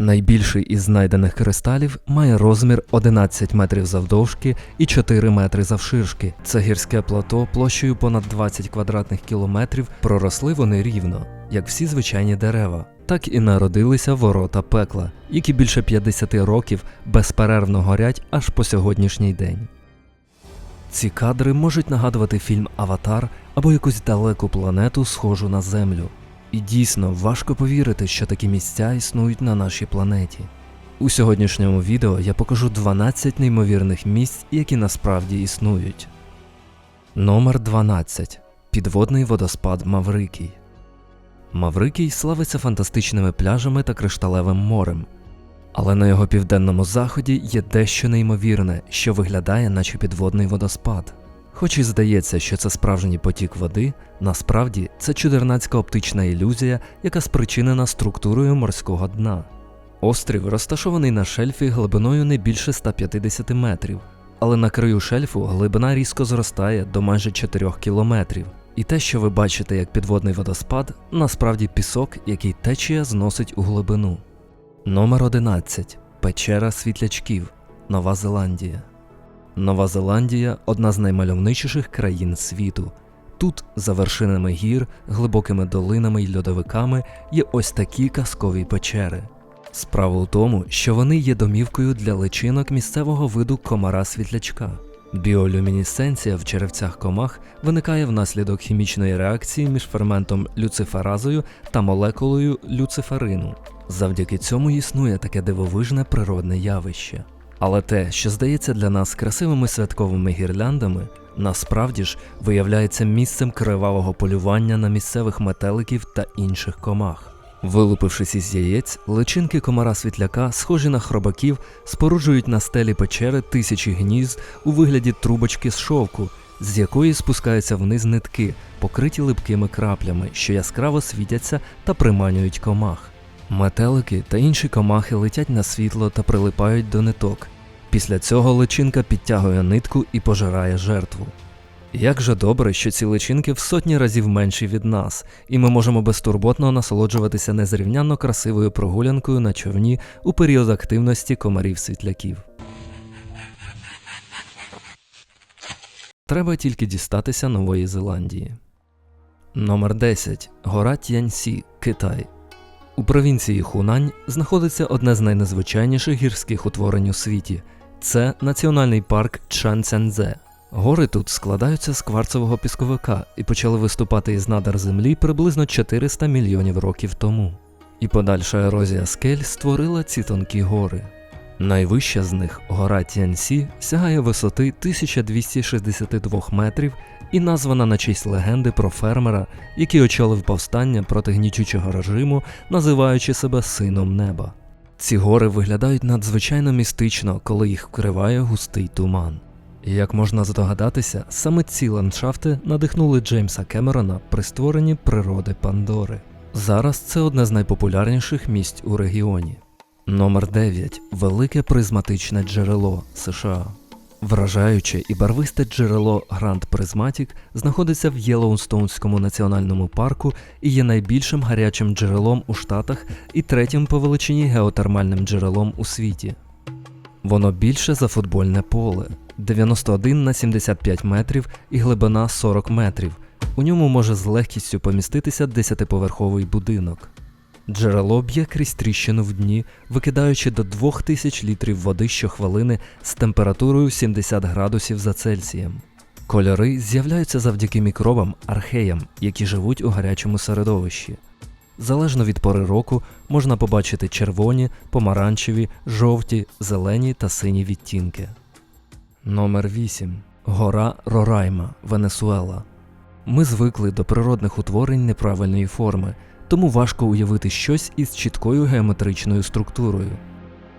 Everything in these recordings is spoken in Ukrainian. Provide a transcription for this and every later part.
Найбільший із знайдених кристалів має розмір 11 метрів завдовжки і 4 метри завширшки. Це гірське плато площею понад 20 квадратних кілометрів проросли вони рівно, як всі звичайні дерева. Так і народилися ворота пекла, які більше 50 років безперервно горять аж по сьогоднішній день. Ці кадри можуть нагадувати фільм Аватар або якусь далеку планету, схожу на Землю. І дійсно важко повірити, що такі місця існують на нашій планеті. У сьогоднішньому відео я покажу 12 неймовірних місць, які насправді існують. Номер 12. Підводний водоспад Маврикій. Маврикій славиться фантастичними пляжами та кришталевим морем. Але на його південному заході є дещо неймовірне, що виглядає, наче підводний водоспад. Хоч і здається, що це справжній потік води, насправді це чудернацька оптична ілюзія, яка спричинена структурою морського дна. Острів розташований на шельфі глибиною не більше 150 метрів, але на краю шельфу глибина різко зростає до майже 4 кілометрів. І те, що ви бачите як підводний водоспад, насправді пісок, який течія зносить у глибину. Номер 11. Печера світлячків. Нова Зеландія. Нова Зеландія одна з наймальовничіших країн світу. Тут, за вершинами гір, глибокими долинами й льодовиками, є ось такі казкові печери. Справа у тому, що вони є домівкою для личинок місцевого виду комара світлячка. Біолюмінесценція в черевцях комах виникає внаслідок хімічної реакції між ферментом люциферазою та молекулою люциферину. Завдяки цьому існує таке дивовижне природне явище. Але те, що здається для нас красивими святковими гірляндами, насправді ж виявляється місцем кривавого полювання на місцевих метеликів та інших комах. Вилупившись із яєць, личинки комара світляка, схожі на хробаків, споруджують на стелі печери тисячі гнізд у вигляді трубочки з шовку, з якої спускаються вниз нитки, покриті липкими краплями, що яскраво світяться та приманюють комах. Метелики та інші комахи летять на світло та прилипають до ниток. Після цього личинка підтягує нитку і пожирає жертву. Як же добре, що ці личинки в сотні разів менші від нас, і ми можемо безтурботно насолоджуватися незрівнянно красивою прогулянкою на човні у період активності комарів світляків. Треба тільки дістатися Нової Зеландії. Номер 10. Гора Тяньсі, Китай. У провінції Хунань знаходиться одне з найнезвичайніших гірських утворень у світі. Це національний парк Чанцянзе. Гори тут складаються з кварцевого пісковика і почали виступати із надр землі приблизно 400 мільйонів років тому. І подальша ерозія скель створила ці тонкі гори. Найвища з них, гора Тяньсі, сягає висоти 1262 метрів і названа на честь легенди про фермера, який очолив повстання проти гнічучого режиму, називаючи себе сином неба. Ці гори виглядають надзвичайно містично, коли їх вкриває густий туман. І як можна здогадатися, саме ці ландшафти надихнули Джеймса Кемерона при створенні природи Пандори. Зараз це одне з найпопулярніших місць у регіоні. Номер 9. Велике призматичне джерело США. Вражаюче і барвисте джерело Гранд Призматік знаходиться в Єлоунстоунському національному парку і є найбільшим гарячим джерелом у Штатах і третім по величині геотермальним джерелом у світі. Воно більше за футбольне поле 91 на 75 метрів і глибина 40 метрів. У ньому може з легкістю поміститися 10-поверховий будинок. Джерело б'є крізь тріщину в дні, викидаючи до 2000 літрів води щохвилини з температурою 70 градусів за Цельсієм. Кольори з'являються завдяки мікробам археям, які живуть у гарячому середовищі. Залежно від пори року можна побачити червоні, помаранчеві, жовті, зелені та сині відтінки. Номер 8. Гора Рорайма, Венесуела. Ми звикли до природних утворень неправильної форми, тому важко уявити щось із чіткою геометричною структурою.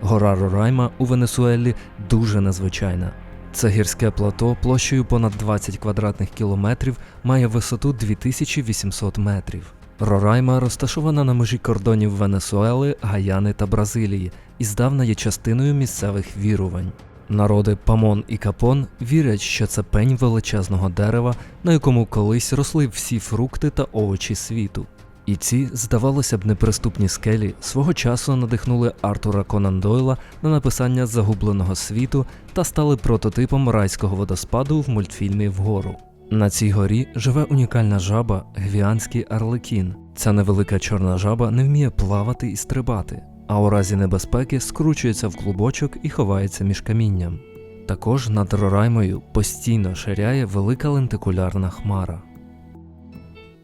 Гора Рорайма у Венесуелі дуже незвичайна. Це гірське плато площею понад 20 квадратних кілометрів має висоту 2800 метрів. Рорайма розташована на межі кордонів Венесуели, Гаяни та Бразилії і здавна є частиною місцевих вірувань. Народи Памон і Капон вірять, що це пень величезного дерева, на якому колись росли всі фрукти та овочі світу. І ці, здавалося б, неприступні скелі свого часу надихнули Артура Конан Дойла на написання загубленого світу та стали прототипом райського водоспаду в мультфільмі Вгору. На цій горі живе унікальна жаба гвіанський арлекін. Ця невелика чорна жаба не вміє плавати і стрибати, а у разі небезпеки скручується в клубочок і ховається між камінням. Також над Рораймою постійно ширяє велика лентикулярна хмара.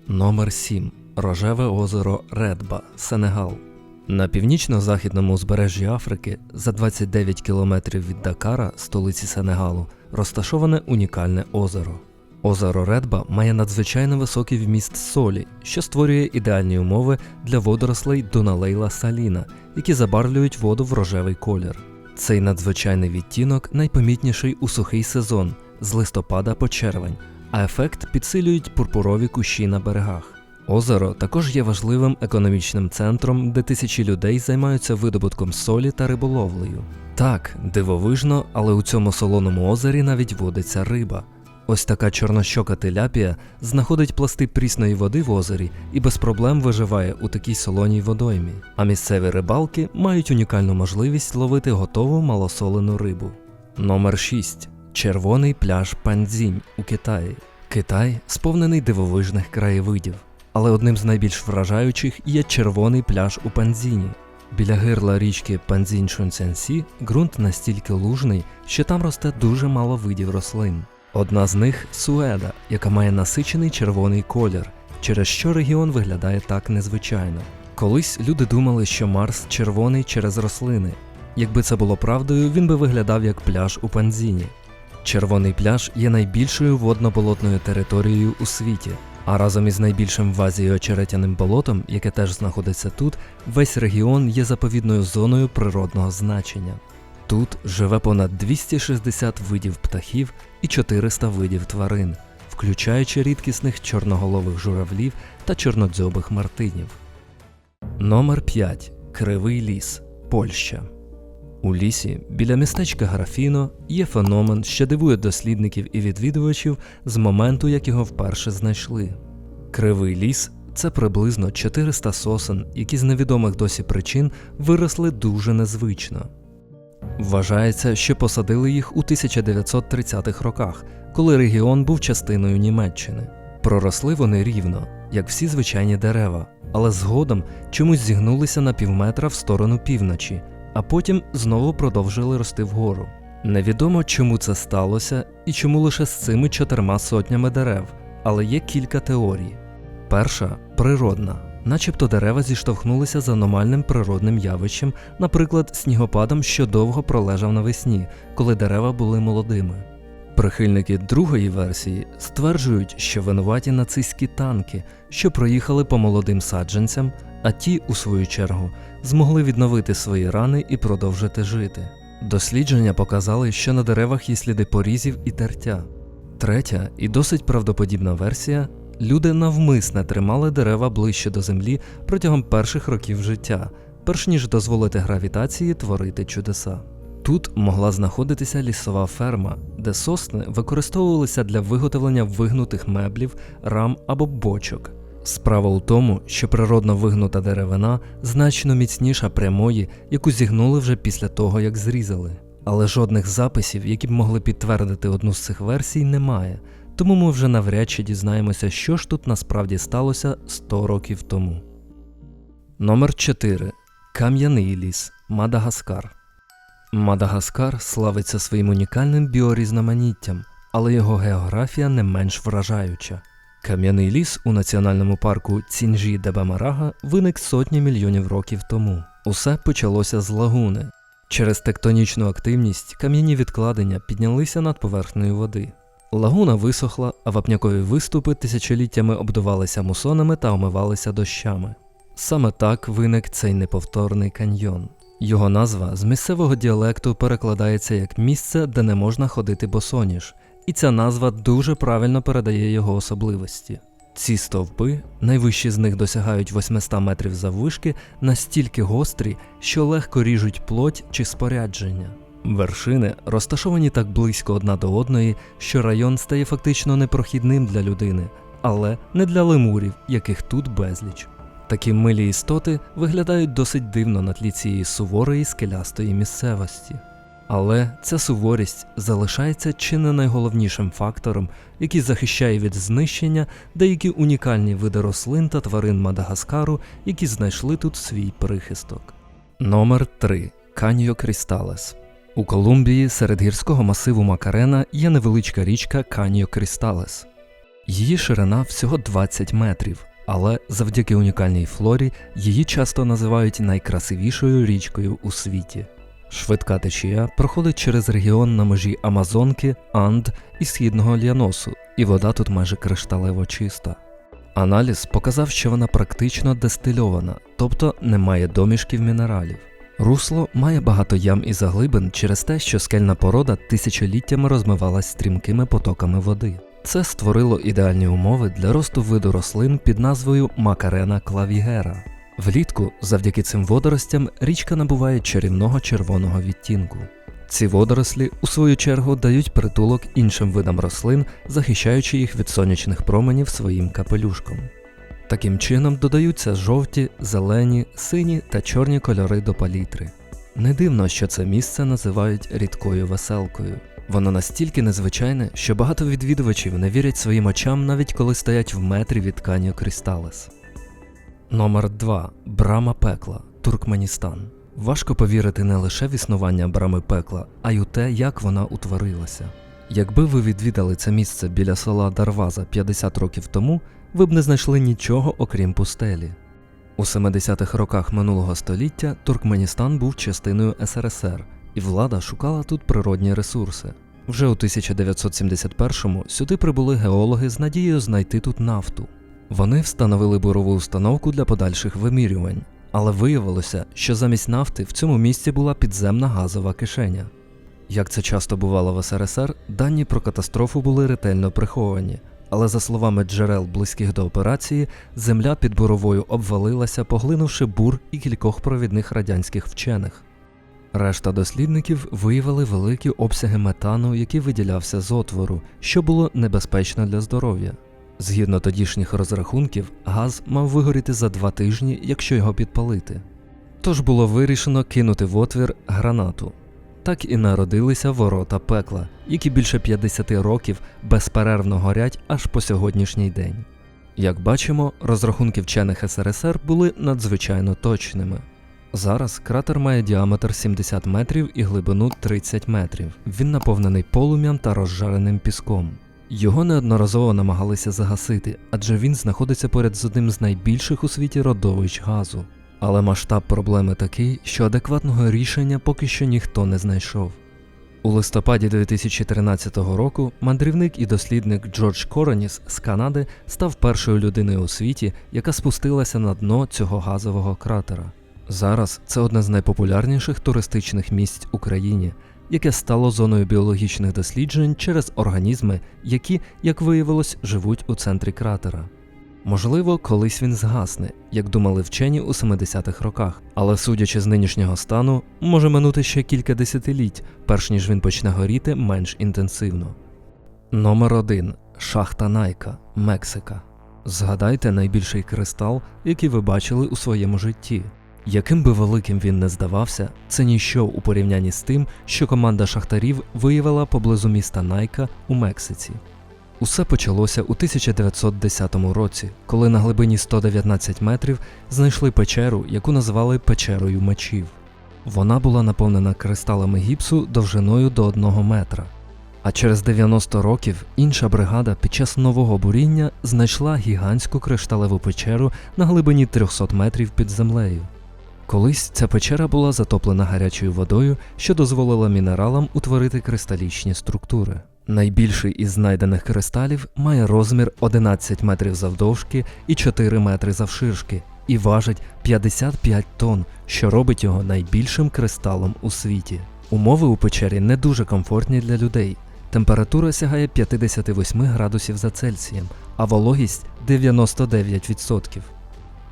Номер 7. Рожеве озеро Редба, Сенегал. На північно-західному узбережжі Африки, за 29 кілометрів від Дакара, столиці Сенегалу, розташоване унікальне озеро. Озеро Редба має надзвичайно високий вміст солі, що створює ідеальні умови для водорослей Дуналейла Саліна, які забарвлюють воду в рожевий колір. Цей надзвичайний відтінок найпомітніший у сухий сезон з листопада по червень, а ефект підсилюють пурпурові кущі на берегах. Озеро також є важливим економічним центром, де тисячі людей займаються видобутком солі та риболовлею. Так, дивовижно, але у цьому солоному озері навіть водиться риба. Ось така чорнощока теляпія знаходить пласти прісної води в озері і без проблем виживає у такій солоній водоймі. А місцеві рибалки мають унікальну можливість ловити готову малосолену рибу. Номер 6. Червоний пляж Панцзінь у Китаї. Китай сповнений дивовижних краєвидів, але одним з найбільш вражаючих є червоний пляж у Панзіні. Біля гирла річки панзінь шунцянсі ґрунт настільки лужний, що там росте дуже мало видів рослин. Одна з них суеда, яка має насичений червоний колір, через що регіон виглядає так незвичайно. Колись люди думали, що Марс червоний через рослини. Якби це було правдою, він би виглядав як пляж у Панзіні. Червоний пляж є найбільшою водно-болотною територією у світі, а разом із найбільшим в Азії очеретяним болотом, яке теж знаходиться тут, весь регіон є заповідною зоною природного значення. Тут живе понад 260 видів птахів і 400 видів тварин, включаючи рідкісних чорноголових журавлів та чорнодзьобих мартинів. Номер 5. Кривий ліс, Польща. У лісі біля містечка Графіно є феномен, що дивує дослідників і відвідувачів з моменту, як його вперше знайшли. Кривий ліс це приблизно 400 сосен, які з невідомих досі причин виросли дуже незвично. Вважається, що посадили їх у 1930-х роках, коли регіон був частиною Німеччини. Проросли вони рівно, як всі звичайні дерева, але згодом чомусь зігнулися на півметра в сторону півночі, а потім знову продовжили рости вгору. Невідомо, чому це сталося і чому лише з цими чотирма сотнями дерев, але є кілька теорій. Перша природна, начебто дерева зіштовхнулися з аномальним природним явищем, наприклад, снігопадом, що довго пролежав навесні, коли дерева були молодими. Прихильники другої версії стверджують, що винуваті нацистські танки, що проїхали по молодим саджанцям, а ті, у свою чергу, змогли відновити свої рани і продовжити жити. Дослідження показали, що на деревах є сліди порізів і тертя. Третя і досить правдоподібна версія люди навмисне тримали дерева ближче до землі протягом перших років життя, перш ніж дозволити гравітації творити чудеса. Тут могла знаходитися лісова ферма, де сосни використовувалися для виготовлення вигнутих меблів, рам або бочок. Справа у тому, що природно вигнута деревина значно міцніша прямої, яку зігнули вже після того, як зрізали. Але жодних записів, які б могли підтвердити одну з цих версій, немає, тому ми вже навряд чи дізнаємося, що ж тут насправді сталося 100 років тому. Номер 4. Кам'яний ліс, Мадагаскар. Мадагаскар славиться своїм унікальним біорізноманіттям, але його географія не менш вражаюча. Кам'яний ліс у національному парку Цінжі Дебамарага виник сотні мільйонів років тому. Усе почалося з лагуни. Через тектонічну активність кам'яні відкладення піднялися над поверхнею води. Лагуна висохла, а вапнякові виступи тисячоліттями обдувалися мусонами та омивалися дощами. Саме так виник цей неповторний каньйон. Його назва з місцевого діалекту перекладається як місце, де не можна ходити босоніж, і ця назва дуже правильно передає його особливості. Ці стовпи, найвищі з них досягають 800 метрів заввишки, настільки гострі, що легко ріжуть плоть чи спорядження. Вершини розташовані так близько одна до одної, що район стає фактично непрохідним для людини, але не для лемурів, яких тут безліч. Такі милі істоти виглядають досить дивно на тлі цієї суворої скелястої місцевості. Але ця суворість залишається чи не найголовнішим фактором, який захищає від знищення деякі унікальні види рослин та тварин Мадагаскару, які знайшли тут свій прихисток. Номер 3. Каньо Крісталес. У Колумбії серед гірського масиву Макарена є невеличка річка Каньо Крісталес. Її ширина всього 20 метрів, але завдяки унікальній флорі її часто називають найкрасивішою річкою у світі. Швидка течія проходить через регіон на межі Амазонки, Анд і східного Ліаносу, і вода тут майже кришталево чиста. Аналіз показав, що вона практично дестильована, тобто не має домішків мінералів. Русло має багато ям і заглибин через те, що скельна порода тисячоліттями розмивалась стрімкими потоками води. Це створило ідеальні умови для росту виду рослин під назвою Макарена клавігера. Влітку, завдяки цим водоростям, річка набуває чарівного червоного відтінку. Ці водорослі, у свою чергу, дають притулок іншим видам рослин, захищаючи їх від сонячних променів своїм капелюшком. Таким чином додаються жовті, зелені, сині та чорні кольори до палітри. Не дивно, що це місце називають рідкою веселкою. Воно настільки незвичайне, що багато відвідувачів не вірять своїм очам, навіть коли стоять в метрі від Каньо Крісталес. Номер 2. Брама пекла. Туркменістан. Важко повірити не лише в існування брами пекла, а й у те, як вона утворилася. Якби ви відвідали це місце біля села Дарваза 50 років тому, ви б не знайшли нічого окрім пустелі. У 70-х роках минулого століття Туркменістан був частиною СРСР, і влада шукала тут природні ресурси. Вже у 1971-му сюди прибули геологи з надією знайти тут нафту. Вони встановили бурову установку для подальших вимірювань, але виявилося, що замість нафти в цьому місці була підземна газова кишеня. Як це часто бувало в СРСР, дані про катастрофу були ретельно приховані, але за словами джерел близьких до операції, земля під буровою обвалилася, поглинувши бур і кількох провідних радянських вчених. Решта дослідників виявили великі обсяги метану, який виділявся з отвору, що було небезпечно для здоров'я. Згідно тодішніх розрахунків, газ мав вигоріти за два тижні, якщо його підпалити. Тож було вирішено кинути в отвір гранату. Так і народилися ворота пекла, які більше 50 років безперервно горять аж по сьогоднішній день. Як бачимо, розрахунки вчених СРСР були надзвичайно точними. Зараз кратер має діаметр 70 метрів і глибину 30 метрів. Він наповнений полум'ям та розжареним піском. Його неодноразово намагалися загасити, адже він знаходиться поряд з одним з найбільших у світі родовищ газу. Але масштаб проблеми такий, що адекватного рішення поки що ніхто не знайшов. У листопаді 2013 року мандрівник і дослідник Джордж Короніс з Канади став першою людиною у світі, яка спустилася на дно цього газового кратера. Зараз це одне з найпопулярніших туристичних місць Україні, яке стало зоною біологічних досліджень через організми, які, як виявилось, живуть у центрі кратера. Можливо, колись він згасне, як думали вчені у 70-х роках, але судячи з нинішнього стану, може минути ще кілька десятиліть, перш ніж він почне горіти менш інтенсивно. Номер 1. Шахта Найка, Мексика. Згадайте найбільший кристал, який ви бачили у своєму житті. Яким би великим він не здавався, це ніщо у порівнянні з тим, що команда шахтарів виявила поблизу міста Найка у Мексиці. Усе почалося у 1910 році, коли на глибині 119 метрів знайшли печеру, яку назвали печерою мечів. Вона була наповнена кристалами гіпсу довжиною до 1 метра. А через 90 років інша бригада під час нового буріння знайшла гігантську кришталеву печеру на глибині 300 метрів під землею. Колись ця печера була затоплена гарячою водою, що дозволила мінералам утворити кристалічні структури. Найбільший із знайдених кристалів має розмір 11 метрів завдовжки і 4 метри завширшки, і важить 55 тонн, що робить його найбільшим кристалом у світі. Умови у печері не дуже комфортні для людей. Температура сягає 58 градусів за Цельсієм, а вологість 99%.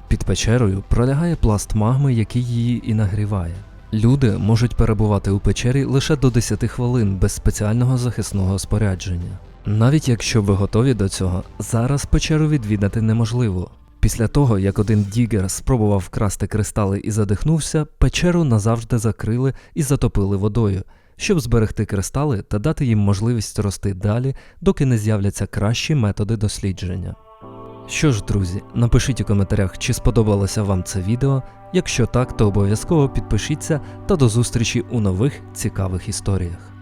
Під печерою пролягає пласт магми, який її і нагріває. Люди можуть перебувати у печері лише до 10 хвилин без спеціального захисного спорядження. Навіть якщо ви готові до цього, зараз печеру відвідати неможливо. Після того, як один дігер спробував вкрасти кристали і задихнувся, печеру назавжди закрили і затопили водою, щоб зберегти кристали та дати їм можливість рости далі, доки не з'являться кращі методи дослідження. Що ж, друзі, напишіть у коментарях, чи сподобалося вам це відео. Якщо так, то обов'язково підпишіться та до зустрічі у нових цікавих історіях.